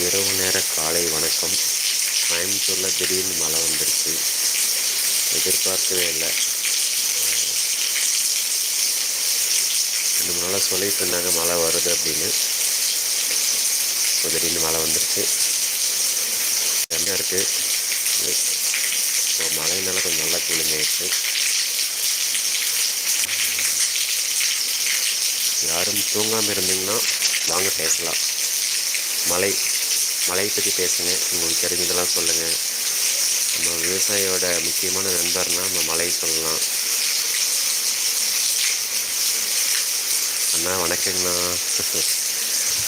இரவு நேர காலை வணக்கம். கோயம்புத்தூரில் திடீர்னு மழை வந்துருச்சு. எதிர்பார்க்கவே இல்லை. ரெண்டு மூணு நாளாக சொல்லிட்டு இருந்தாங்க மழை வருது அப்படின்னு. இப்போ திடீர்னு மழை வந்துருச்சு. என்ன இருக்குது இப்போ மழையினால கொஞ்சம் நல்லா கூலிங் யாரும் தூங்காமல் இருந்தீங்கன்னா வாங்க பேசலாம். மழை. மழையை பற்றி பேசுங்க. உங்களுக்கு தெரிஞ்சதெல்லாம் சொல்லுங்கள் நம்ம விவசாயியோட முக்கியமான நண்பர்னால் நம்ம மலையை சொல்லலாம். அண்ணா வணக்கங்கண்ணா.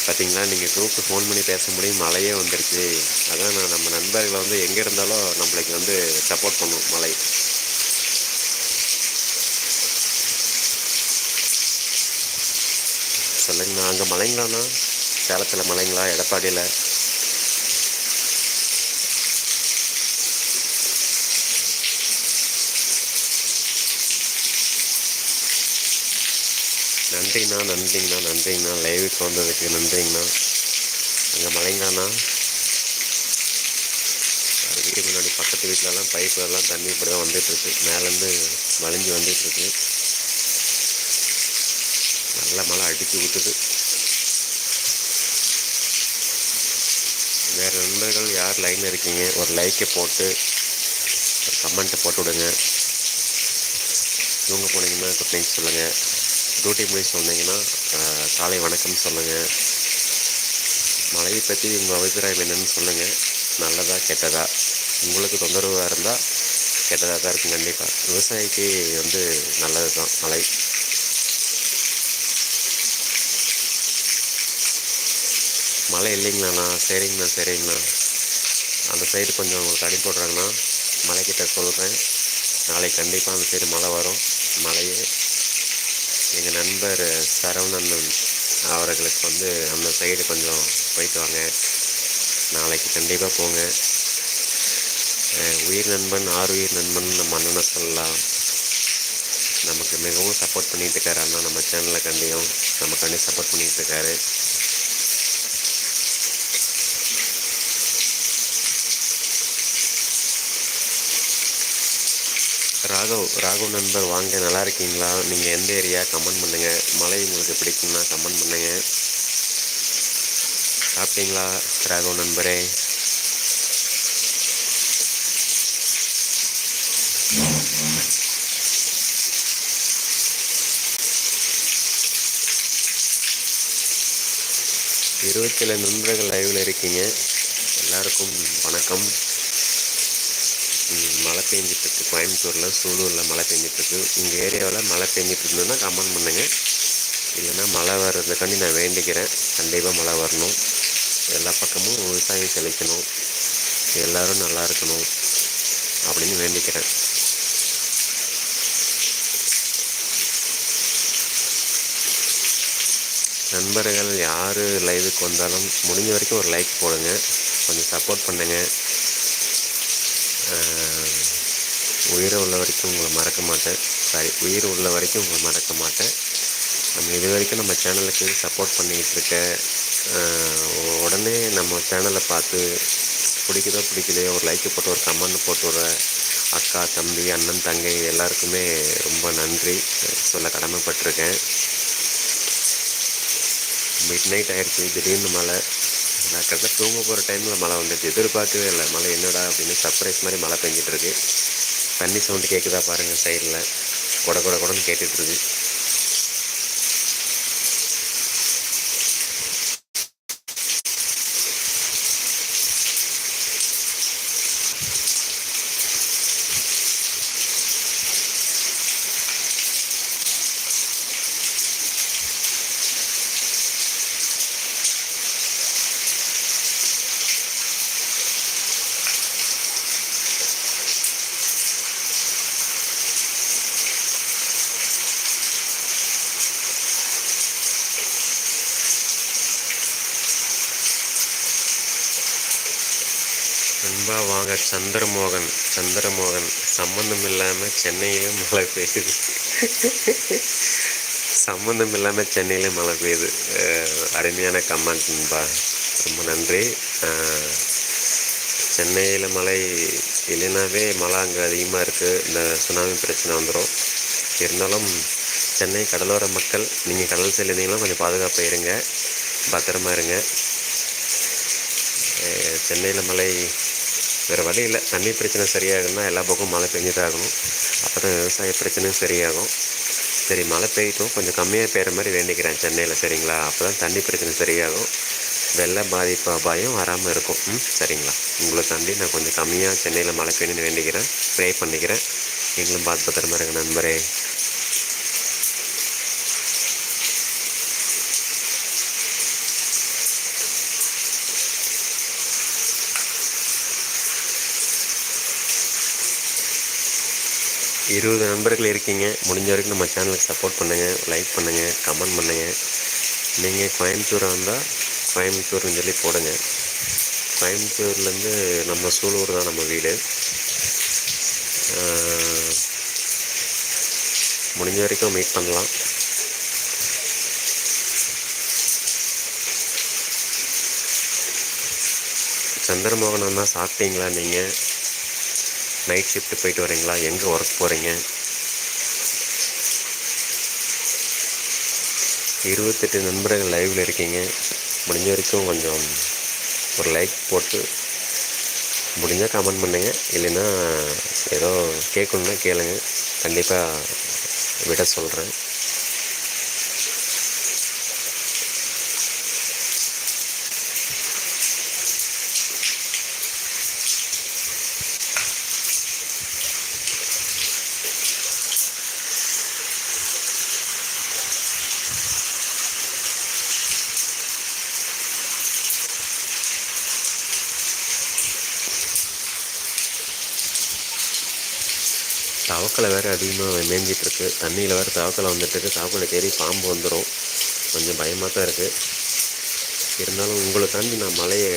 பார்த்தீங்களா நீங்கள் குரூப்புக்கு ஃபோன் பண்ணி பேச முடியும் மழையே வந்துருச்சு. அதான் நான் நம்ம நண்பர்களை வந்து எங்கே இருந்தாலும் நம்மளுக்கு வந்து சப்போர்ட் பண்ணும் மழை சொல்லுங்கண்ணா அங்கே மழைங்களாண்ணா சேலத்தில் மழைங்களா எடப்பாடியில்? நன்றிங்கண்ணா நன்றிங்கண்ணா நன்றிங்கண்ணா. லைவுக்கு வந்ததுக்கு நன்றிங்கண்ணா. அங்கே மலைங்கண்ணா. அது முன்னாடி பக்கத்து வீட்டிலலாம் பைப்புலலாம் தண்ணி இப்படி தான் வந்துட்டுருக்கு. மேலேருந்து வளைஞ்சு வந்துட்டுருக்கு. நல்ல மழை அடித்து விட்டுது வேறு நண்பர்கள் யார் லைனில் இருக்கீங்க? ஒரு லைக்கை போட்டு ஒரு கமெண்ட்டை போட்டு விடுங்க. தூங்க போனீங்கன்னா குட் நைட் சொல்லுங்கள் டியூட்டி போய் சொன்னீங்கன்னா காலை வணக்கம் சொல்லுங்கள் மழையை பற்றி உங்கள் அபிப்பிராயம் என்னென்னு சொல்லுங்கள் நல்லதா கெட்டதா? உங்களுக்கு தொந்தரவாக இருந்தால் கெட்டதாக தான் இருக்கும் கண்டிப்பாக விவசாயிக்கு வந்து நல்லது தான் மழை மழை இல்லைங்களாண்ணா சரிங்கண்ணா சரிங்கண்ணா. அந்த சைடு கொஞ்சம் உங்களுக்கு அடி போடுறாங்கண்ணா மலைக்கிட்ட சொல்கிறேன் நாளைக்கு கண்டிப்பாக அந்த சைடு மழை வரும். மழையே. எங்கள் நண்பர் சரவணன் அவர்களுக்கு வந்து அந்த சைடு கொஞ்சம் போயிட்டு வாங்க. நாளைக்கு கண்டிப்பாக போங்க. உயிர் நண்பன் ஆறுயிர் நண்பன் நம்ம அண்ணனை சொல்லலாம். நமக்கு மிகவும் சப்போர்ட் பண்ணிகிட்டு இருக்காரு அண்ணா. நம்ம சேனலில் கண்டியும். நமக்காண்டி சப்போர்ட் பண்ணிகிட்டு இருக்காரு. ராகவ் ராகவ் நண்பர் வாங்க நல்லா இருக்கீங்களா? நீங்கள் எந்த ஏரியா கமெண்ட் பண்ணுங்கள் மலை உங்களுக்கு பிடிக்கும்னா கமெண்ட் பண்ணுங்கள் சாப்பிட்டீங்களா ராகவ் நண்பரே? இருபத்தேழு நண்பர்கள் லைவில் இருக்கீங்க. எல்லாருக்கும் வணக்கம். மழை பெஞ்சிட்ருக்கு. கோயம்புத்தூரில் சூலூரில் மழை பெஞ்சிட்ருக்கு. உங்கள் ஏரியாவில் மழை பெஞ்சிட்ருந்ததுன்னா கமெண்ட் பண்ணுங்கள் இல்லைன்னா மழை வர்றதுக்காண்டி நான் வேண்டிக்கிறேன். கண்டிப்பாக மழை வரணும். எல்லா பக்கமும் விவசாயம் செழிக்கணும். எல்லோரும் நல்லா இருக்கணும் அப்படின்னு வேண்டிக்கிறேன். நண்பர்கள் யார் லைவுக்கு வந்தாலும் முடிஞ்ச வரைக்கும் ஒரு லைக் போடுங்க. கொஞ்சம் சப்போர்ட் பண்ணுங்கள் உயிரை உள்ள வரைக்கும் உங்களை மறக்க மாட்டேன். சாரி உயிர் உள்ள வரைக்கும் உங்களை மறக்க மாட்டேன். நம்ம இது வரைக்கும் நம்ம சேனலுக்கு சப்போர்ட் பண்ணிக்கிட்டு இருக்க உடனே நம்ம சேனலை பார்த்து பிடிக்குதோ பிடிக்கலையோ ஒரு லைக்கு போட்டு ஒரு கமெண்ட் போட்டு விடுற அக்கா தம்பி அண்ணன் தங்கை எல்லாருக்குமே ரொம்ப நன்றி. சொல்ல கடமைப்பட்டிருக்கேன். மிட் நைட் ஆயிடுச்சு திடீர்னு மழை. நான் கரெக்டாக தூங்க போகிற டைமில் மழை வந்துச்சு எதிர்பார்க்கவே இல்லை. மழை என்னடா அப்படின்னு சர்ப்ரைஸ் மாதிரி மழை பெஞ்சிட்ருக்கு தண்ணி சவுண்டு கேட்குதா பாருங்கள் சைடில் கொட கொட கொடன்னு கேட்டுட்ருக்கு இருக்கு அன்பா வாங்க சந்திரமோகன் சந்திரமோகன் சம்மந்தம் இல்லாமல் சென்னையிலும் மழை பெய்யுது. சம்மந்தம் இல்லாமல் சென்னையில மழை பெய்யுது. அருமையான கமெண்ட் நண்பா. ரொம்ப நன்றி. சென்னையில் மழை இல்லைனாவே மழை அங்கே அதிகமாக இருக்குது இந்த சுனாமி பிரச்சனை வந்துடும் இருந்தாலும் சென்னை கடலோர மக்கள் நீங்கள் கடல் சைடில் இருந்தீங்கன்னா கொஞ்சம் பாதுகாப்பாக இருங்க. பத்திரமா இருங்க. சென்னையில் மழை வேறு வழி இல்லை. தண்ணி பிரச்சனை சரியாகுன்னா எல்லா பக்கமும் மழை பெஞ்சுதாகணும். ஆகணும் அப்போ தான் விவசாய பிரச்சனையும் சரியாகும். சரி மழை பெய்யட்டும். கொஞ்சம் கம்மியாக பெய்கிற மாதிரி வேண்டிக்கிறேன் சென்னையில் சரிங்களா? அப்போ தான் தண்ணி பிரச்சனை சரியாகும். வெள்ள பாதிப்பு அபாயம் வராமல் இருக்கும். ம் சரிங்களா? உங்களுக்காண்டி நான் கொஞ்சம் கம்மியாக சென்னையில் மழை பெய்யணும்னு வேண்டிக்கிறேன். ப்ரே பண்ணிக்கிறேன். நீங்களும் பார்த்து பத்திரமா இருங்க நண்பரே. இருபது நண்பர்கள் இருக்கீங்க. முடிஞ்ச வரைக்கும் நம்ம சேனலுக்கு சப்போர்ட் பண்ணுங்கள் லைக் பண்ணுங்கள் கமெண்ட் பண்ணுங்கள் நீங்கள் கோயம்புத்தூராக இருந்தால் கோயம்புத்தூர்னு சொல்லி போடுங்க. கோயம்புத்தூர்லேருந்து நம்ம சூலூர் தான் நம்ம வீடு. முடிஞ்ச வரைக்கும் மீட் பண்ணலாம். சந்திரமோகன் அண்ணா சாப்பிட்டீங்களா நீங்கள் நைட் ஷிஃப்ட் போயிட்டு வரீங்களா? எங்கே ஒர்க் போகிறீங்க இருபத்தெட்டு நண்பர்கள் லைவில் இருக்கீங்க. முடிஞ்ச வரைக்கும் கொஞ்சம் ஒரு லைக் போட்டு முடிஞ்சால் கமெண்ட் பண்ணுங்க. இல்லைன்னா ஏதோ கேட்கணுன்னா கேளுங்க. கண்டிப்பாக விட சொல்கிறேன் தாக்கலை வேறு அதிகமாக மேஞ்சிகிட்ருக்கு தண்ணியில் வேறு தாக்கலை வந்துட்டுருக்கு தாக்கலை தேடி பாம்பு வந்துடும் கொஞ்சம் பயமாக தான் இருக்குது இருந்தாலும் உங்களை தாண்டி நான் மலையை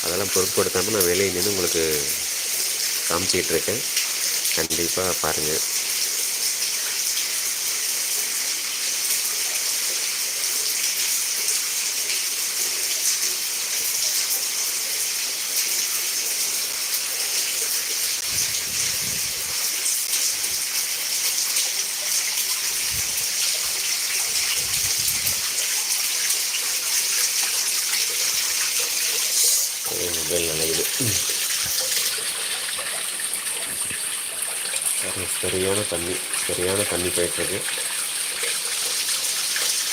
அதெல்லாம் பொருட்படுத்தாமல் நான் வெளியே நின்று உங்களுக்கு காமிச்சிக்கிட்டு இருக்கேன் கண்டிப்பாக பாருங்கள் சரியான தண்ணி சரியான தண்ணி போயிட்டுருக்கு.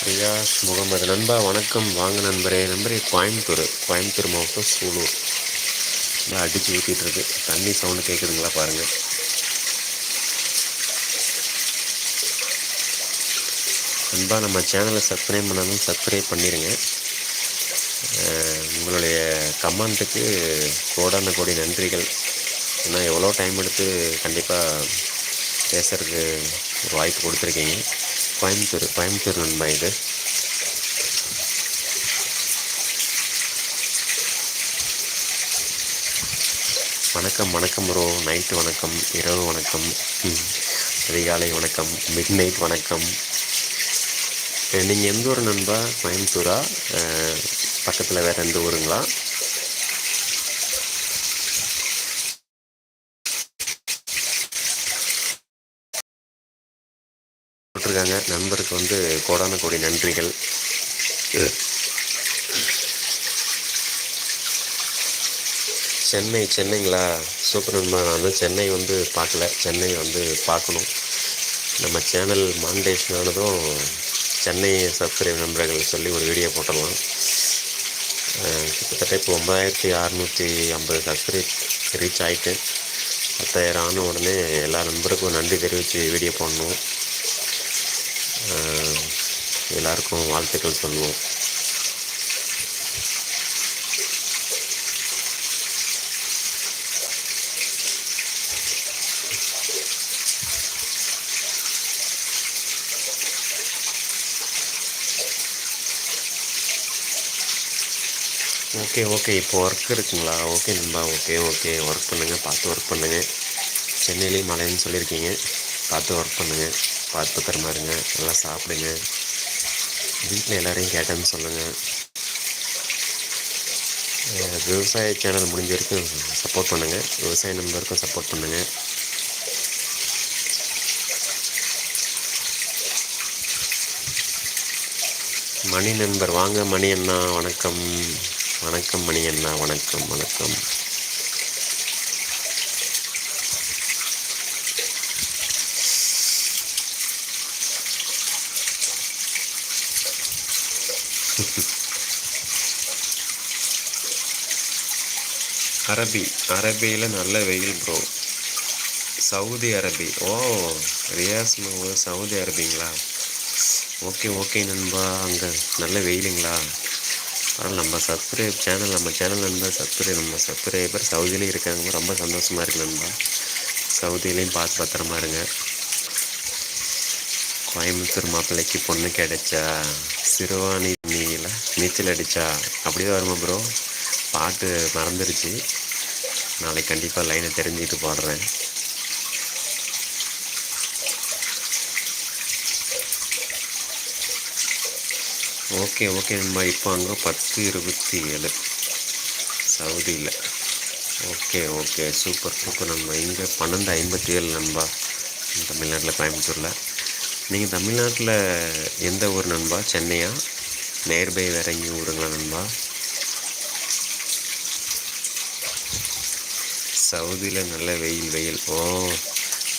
ரியாஸ் முகமது நண்பா வணக்கம். வாங்க நண்பரே. நண்பரே கோயம்புத்தூர் கோயம்புத்தூர் மாவட்டம் சூலூர். நல்லா அடித்து ஊற்றிட்டுருக்கு தண்ணி சவுண்டு கேட்குதுங்களா பாருங்கள் நண்பா நம்ம சேனலை சப்ஸ்கிரைப் பண்ணாலும் சப்ஸ்கிரைப் பண்ணிடுங்க உங்களுடைய கமெண்ட்டுக்கு கோடான கோடி நன்றிகள். ஏன்னா எவ்வளோ டைம் எடுத்து கண்டிப்பாக பேசுறதுக்கு ஒரு வாய்ப்பு கொடுத்துருக்கீங்க. கோயம்புத்தூர் கோயம்புத்தூர் நண்பா இது. வணக்கம் வணக்கம் ப்ரோ நைட்டு வணக்கம் இரவு வணக்கம். அதிகாலை வணக்கம் மிட் நைட் வணக்கம் நீங்கள் எந்த ஊர் நண்பா? கோயம்புத்தூரா? பக்கத்தில் வேறு எந்த ஊருங்களா? போட்டிருக்காங்க நண்பருக்கு வந்து கோடான கோடி நன்றிகள். சென்னை சென்னைங்களா? சூப்பர் நண்பா நான் வந்து சென்னை வந்து பார்க்கல. சென்னை வந்து பார்க்கணும். நம்ம சேனல் மானிட்டேஷன் ஆனதும் சென்னை சப்ஸ்கிரைப் நண்பர்கள் சொல்லி ஒரு வீடியோ போட்டலாம் கிட்டத்தட்ட இப்போ ஒன்பதாயிரத்தி அறநூற்றி ஐம்பது சப்ஸ்கிரைப் ரீச் ஆகிட்டு பத்தாயிரம் ஆன உடனே எல்லா நண்பருக்கும் நன்றி தெரிவித்து வீடியோ போடணும். எல்லாருக்கும் வாழ்த்துக்கள் சொல்லுவோம். ஓகே ஓகே இப்போ ஒர்க் இருக்குங்களா? ஓகே நண்பா ஓகே ஓகே. ஒர்க் பண்ணுங்கள் பார்த்து ஒர்க் பண்ணுங்கள் சென்னையிலேயும் மழைன்னு சொல்லியிருக்கீங்க. பார்த்து ஒர்க் பண்ணுங்கள் பார்த்து பத்திரமா இருங்க நல்லா சாப்பிடுங்க. வீட்டில் எல்லோரையும் கேட்டேன்னு சொல்லுங்கள் விவசாய சேனல் முடிஞ்ச வரைக்கும் சப்போர்ட் பண்ணுங்கள் விவசாய நண்பருக்கும் சப்போர்ட் பண்ணுங்கள் மணி நண்பர் வாங்க மணி அண்ணா வணக்கம். வணக்கம் மணி அண்ணா வணக்கம் வணக்கம். அரபி அரபியில் நல்ல வெயில் ப்ரோ சவுதி அரபி. ஓ ரியாஸ் சவுதி அரபிங்களா? ஓகே ஓகே நண்பா. அங்கே நல்ல வெயிலுங்களா? ஆனால் நம்ம சப்ஸ்கிரைப் சேனல் நம்ம சேனல் நண்பர் சப்ஸ்கிரைப் நம்ம சப்ஸ்கிரைபர் சவுதியிலையும் இருக்காங்க. ரொம்ப சந்தோஷமாக இருக்கு நண்பா. சவுதியிலையும் பார்த்து பத்திரமா இருங்க. கோயம்புத்தூர் மாப்பிள்ளைக்கு பொண்ணு கிடைச்சா. சிறுவாணி நீச்சல் அடிச்சா அப்படியே வருமா ப்ரோ பாட்டு மறந்துருச்சு. நாளைக்கு கண்டிப்பாக லைனை தெரிஞ்சுக்கிட்டு பாடுறேன். ஓகே ஓகே நண்பா இப்போ அங்கே பத்து இருபத்தி ஏழு. சவுதியில் ஓகே ஓகே சூப்பர் சூப்பர் நண்பா இங்கே பன்னெண்டு ஐம்பத்தி ஏழு நண்பா. தமிழ்நாட்டில் கோயம்புத்தூரில். நீங்கள் தமிழ்நாட்டில் எந்த ஊர் நண்பா? சென்னையா? நேர்பை வேற எங்கேயும் ஊருங்களா நண்பா. சவுதியில் நல்ல வெயில் வெயில். ஓ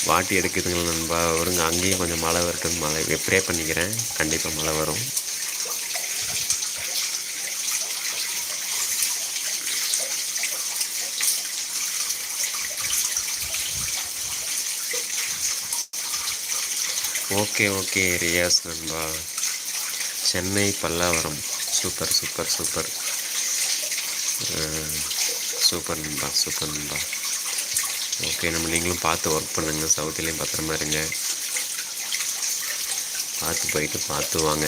வாட்டி எடுக்குதுங்களா நண்பா. வருங்க அங்கேயும் கொஞ்சம் மழை வரட்டும் மழை ப்ரே பண்ணிக்கிறேன். கண்டிப்பாக மழை வரும். ஓகே ஓகே ரியாஸ் நண்பா. Chennai Pallavaram. Super super super. Super நண்பா சூப்பர் நண்பா. ஓகே நம்ம நீங்களும் பார்த்து ஒர்க் பண்ணுங்க. சவுத்துலேயும் பத்திரமா இருங்க. பார்த்து போயிட்டு பார்த்து வாங்க.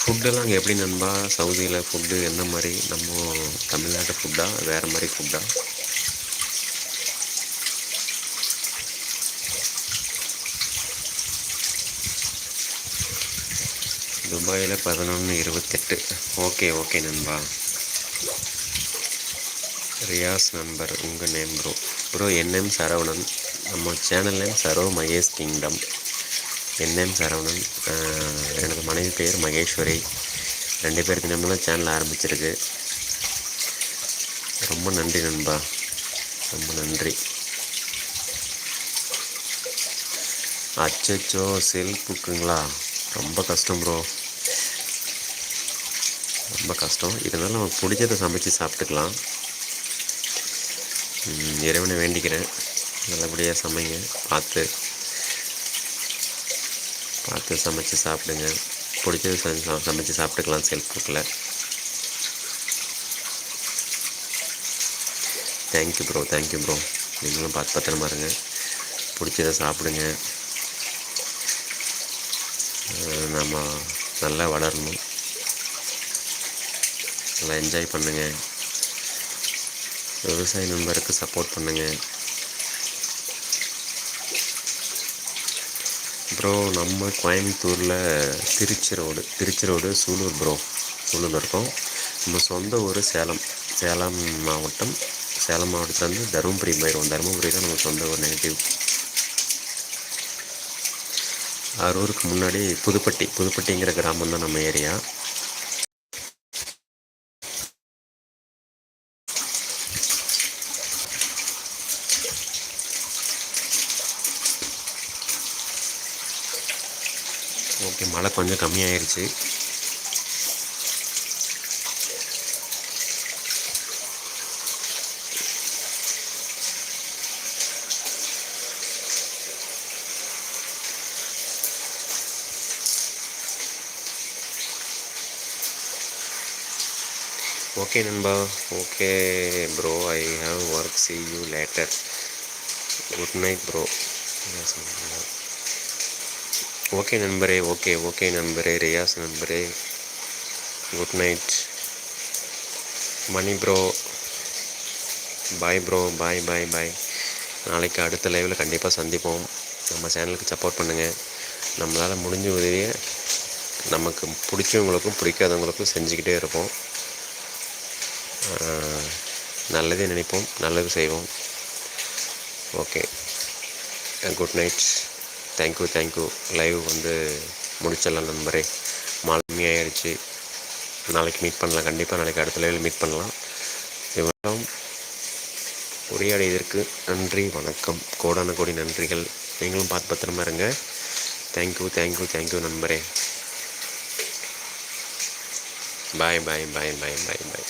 ஃபுட்டெல்லாம் அங்கே எப்படி நண்பா? சவுதியில் ஃபுட்டு எந்த மாதிரி? நம்ம தமிழ்நாட்டு ஃபுட்டா வேறு மாதிரி ஃபுட்டா துபாயில் பதினொன்று இருபத்தெட்டு. ஓகே ஓகே நண்பா. ரியாஸ் நம்பர் உங்கள் name bro bro N M Saravanan. நம்ம channel name Saro Mahesh kingdom. N M Saravanan. எனது மனைவி பெயர் மகேஸ்வரி. ரெண்டு பேருக்கு நம்ம தான் சேனல் ஆரம்பிச்சிருக்கு. ரொம்ப நன்றி நண்பா. ரொம்ப நன்றி. அச்சோ செல் புக்குங்களா ரொம்ப கஷ்டம் ப்ரோ ரொம்ப கஷ்டம். இருந்தாலும் நமக்கு பிடிச்சதை சமைச்சு சாப்பிட்டுக்கலாம். இறைவனை வேண்டிக்கிறேன். நல்லபடியாக சமைங்க. பார்த்து பார்த்து சமைச்சு சாப்பிடுங்க. பிடிச்சது சமைச்சு சாப்பிட்டுக்கலாம் self குக்கில் thank you bro thank you bro நீங்களும் பார்த்து பத்திரமா இருங்க. பிடிச்சதை சாப்பிடுங்க. நம்ம நல்லா வளரணும். நல்லா என்ஜாய் பண்ணுங்கள் விவசாய நண்பருக்கு சப்போர்ட் பண்ணுங்கள் ப்ரோ நம்ம கோயம்புத்தூரில் Trichy road Trichy road Sulur bro சூலூரில் இருக்கோம். நம்ம சொந்த ஊர் சேலம் சேலம் மாவட்டம் சேலம் மாவட்டத்துலேருந்து தருமபுரி போயிடுவோம் தருமபுரி தான் நம்ம சொந்த ஊர் நெகட்டிவ் அரூருக்கு முன்னாடி புதுப்பட்டி புதுப்பட்டிங்கிற கிராமம் தான் நம்ம ஏரியா ஓகே மழை கொஞ்சம் கம்மியாயிருச்சு. ஓகே நண்பா okay bro I have work see you later good night bro okay நண்பரே ஓகே ஓகே நண்பரே ரியாஸ் நண்பரே. Good night Mani bro bye bro bye bye bye நாளைக்கு அடுத்த லைவில் கண்டிப்பாக சந்திப்போம். நம்ம சேனலுக்கு சப்போர்ட் பண்ணுங்கள் நம்மளால் முடிஞ்ச உதவியை நமக்கு பிடிச்சவங்களுக்கும் பிடிக்காதவங்களுக்கும் செஞ்சுக்கிட்டே இருப்போம். நல்லதே நினைப்போம் நல்லது செய்வோம். Okay good night thank you thank you live வந்து முடிச்சிடலாம் நண்பரே. மாலை ஆயிடுச்சு நாளைக்கு மீட் பண்ணலாம். கண்டிப்பாக நாளைக்கு அடுத்த லைவில் மீட் பண்ணலாம். இவ்வளோ உரையாடியதற்கு நன்றி வணக்கம். கோடான கோடி நன்றிகள். நீங்களும் பார்த்து பத்திரமா இருங்க. தேங்க்யூ தேங்க்யூ தேங்க்யூ நண்பரே. பாய் பாய் பாய் பாய் பாய் பாய்